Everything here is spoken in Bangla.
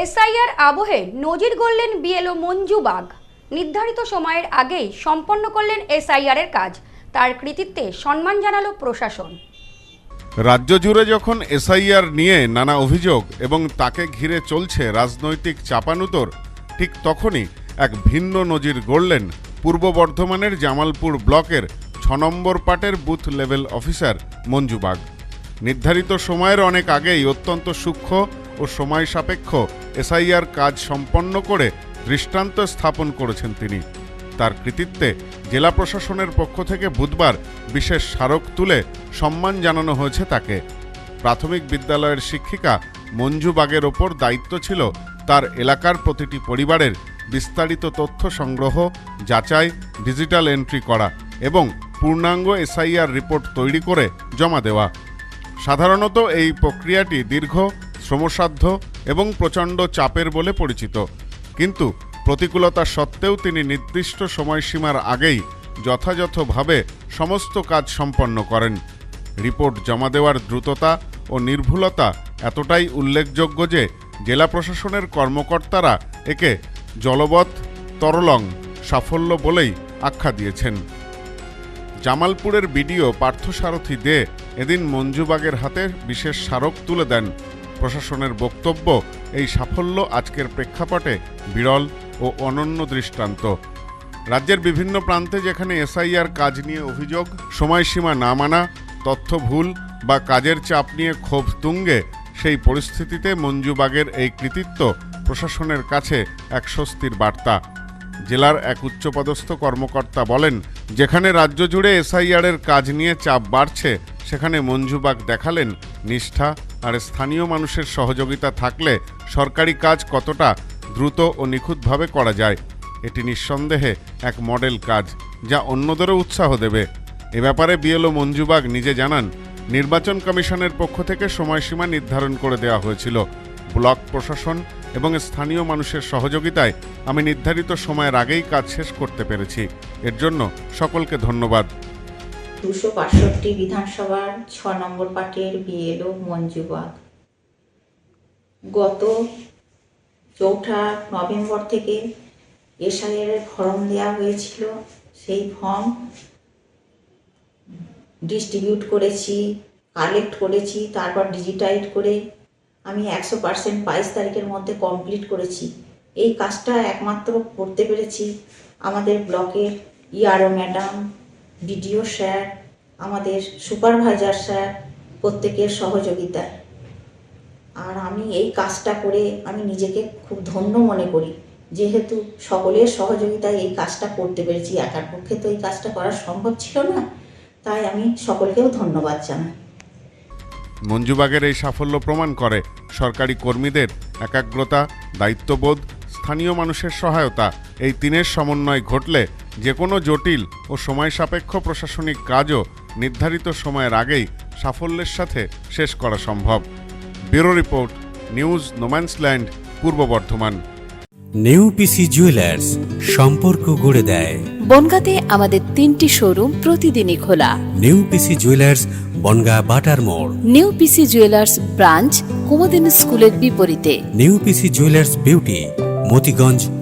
এসআইআর আবহে নজির গড়লেন বিএলও মঞ্জু বাগ। নির্ধারিত সময়ের আগেই সম্পন্ন করলেন এসআইআর এর কাজ। তার কৃতিত্বে সম্মান জানালো প্রশাসন। রাজ্য জুড়ে যখন এসআইআর নিয়ে নানা অভিযোগ এবং তাকে ঘিরে চলছে রাজনৈতিক চাপানুতর, ঠিক তখনই এক ভিন্ন নজির গড়লেন পূর্ব বর্ধমানের জামালপুর ব্লকের ছ নম্বর পাটের booth level officer Manju Bag. নির্ধারিত সময়ের অনেক আগেই অত্যন্ত সূক্ষ্ম ও সময় সাপেক্ষ এসআইআর কাজ সম্পন্ন করে দৃষ্টান্ত স্থাপন করেছেন তিনি। তার কৃতিত্বে জেলা প্রশাসনের পক্ষ থেকে বুধবার বিশেষ স্মারক তুলে সম্মান জানানো হয়েছে তাকে। প্রাথমিক বিদ্যালয়ের শিক্ষিকা মঞ্জু বাগের ওপর দায়িত্ব ছিল তার এলাকার প্রতিটি পরিবারের বিস্তারিত তথ্য সংগ্রহ, যাচাই, ডিজিটাল এন্ট্রি করা এবং পূর্ণাঙ্গ এসআইআর রিপোর্ট তৈরি করে জমা দেওয়া। সাধারণত এই প্রক্রিয়াটি দীর্ঘ, শ্রমসাধ্য এবং প্রচণ্ড চাপের বলে পরিচিত। কিন্তু প্রতিকূলতা সত্ত্বেও তিনি নির্দিষ্ট সময়সীমার আগেই যথাযথভাবে সমস্ত কাজ সম্পন্ন করেন। রিপোর্ট জমা দেওয়ার দ্রুততা ও নির্ভুলতা এতটাই উল্লেখযোগ্য যে জেলা প্রশাসনের কর্মকর্তারা একে জলবৎ, তরলং, সাফল্য বলেই আখ্যা দিয়েছেন। জামালপুরের বিডিও পার্থসারথী দে এদিন মঞ্জুবাগের হাতে বিশেষ স্মারক তুলে দেন। প্রশাসনের বক্তব্য, এই সাফল্য আজকের প্রেক্ষাপটে বিরল ও অনন্য দৃষ্টান্ত। রাজ্যের বিভিন্ন প্রান্তে যেখানে এসআইআর কাজ নিয়ে অভিযোগ, সময়সীমা না মানা, তথ্য ভুল বা কাজের চাপ নিয়ে ক্ষোভ তুঙ্গে, সেই পরিস্থিতিতে মঞ্জুবাগের এই কৃতিত্ব প্রশাসনের কাছে এক স্বস্তির বার্তা। জেলার এক উচ্চপদস্থ কর্মকর্তা বলেন, যেখানে রাজ্য জুড়ে এসআইআরের কাজ নিয়ে চাপ বাড়ছে সেখানে মঞ্জুবাগ দেখালেন নিষ্ঠা, আর স্থানীয় মানুষের সহযোগিতা থাকলে সরকারি কাজ কতটা দ্রুত ও নিখুঁতভাবে করা যায়, এটি নিঃসন্দেহে এক মডেল কাজ যা অন্যদেরও উৎসাহ দেবে। এ ব্যাপারে বিএলও মঞ্জুবাগ নিজে জানান, নির্বাচন কমিশনের পক্ষ থেকে সময়সীমা নির্ধারণ করে দেওয়া হয়েছিল। ব্লক প্রশাসন এবং স্থানীয় মানুষের সহযোগিতায় আমি নির্ধারিত সময়ের আগেই কাজ শেষ করতে পেরেছি। এর জন্য সকলকে ধন্যবাদ। দুশো বাষট্টি বিধানসভার ছ নম্বর পার্টির বিএলও মঞ্জু বাগ। গত চৌঠা নভেম্বর থেকে এসআইয়ের ফর্ম দেওয়া হয়েছিল। সেই ফর্ম ডিস্ট্রিবিউট করেছি, কালেক্ট করেছি, তারপর ডিজিটাইড করে আমি একশো পার্সেন্ট বাইশ তারিখের মধ্যে কমপ্লিট করেছি। এই কাজটা একমাত্র করতে পেরেছি আমাদের ব্লকের ইআরও ম্যাডাম বিডিও স্যার আমাদের সুপারভাইজার স্যার প্রত্যেকের সহযোগিতায় আর আমি এই কাজটা করে আমি নিজেকে খুব ধন্য মনে করি। যেহেতু সকলের সহযোগিতায় এই কাজটা করতে পেরেছি, একার পক্ষে তো এই কাজটা করা সম্ভব ছিল না, তাই আমি সকলকেও ধন্যবাদ জানাই। মঞ্জুবাগের এই সাফল্য প্রমাণ করে সরকারি কর্মীদের একাগ্রতা, দায়িত্ববোধ, স্থানীয় মানুষের সহায়তা, এই তিনের সমন্বয় ঘটলে যে কোনো জটিল ও সময় সাপেক্ষ প্রশাসনিক কাজও নির্ধারিত সময়ের আগেই সাফল্যের সাথে শেষ করা সম্ভব। ব্যুরো রিপোর্ট নিউজ নোম্যান্সল্যান্ড পূর্ব বর্ধমান। নেউপিসি জুয়েলার্স সম্পর্ক গড়ে দেয়। বনগাঁতে আমাদের তিনটি শোরুম প্রতিদিনই খোলা। নেউপিসি জুয়েলার্স বনগা বাটার মোড়। নিউ পিসি জুয়েলার্স ব্রাঞ্চ কুমদিন স্কুলের বিপরীতে। New PC Jewellers beauty Motiganj